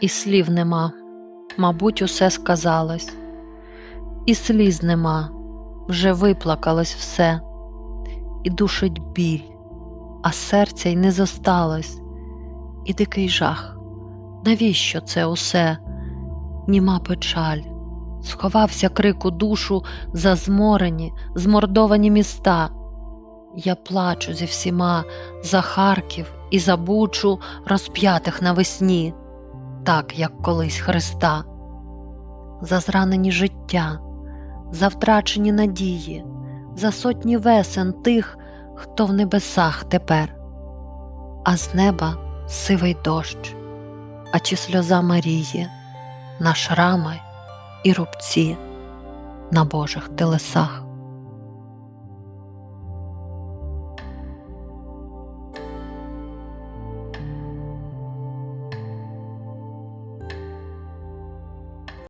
І слів нема, мабуть, усе сказалось, і сліз нема, вже виплакалось все, і душить біль, а серця й не зосталось, і дикий жах. Навіщо це усе? Німа печаль, сховався крик у душу зазморені, змордовані міста. Я плачу зі всіма за Харків і за бучу розп'ятих навесні, так як колись Христа, за зранені життя, за втрачені надії, за сотні весен тих, хто в небесах тепер, а з неба сивий дощ, а чи сльоза Марії, на шрами і рубці на Божих телесах.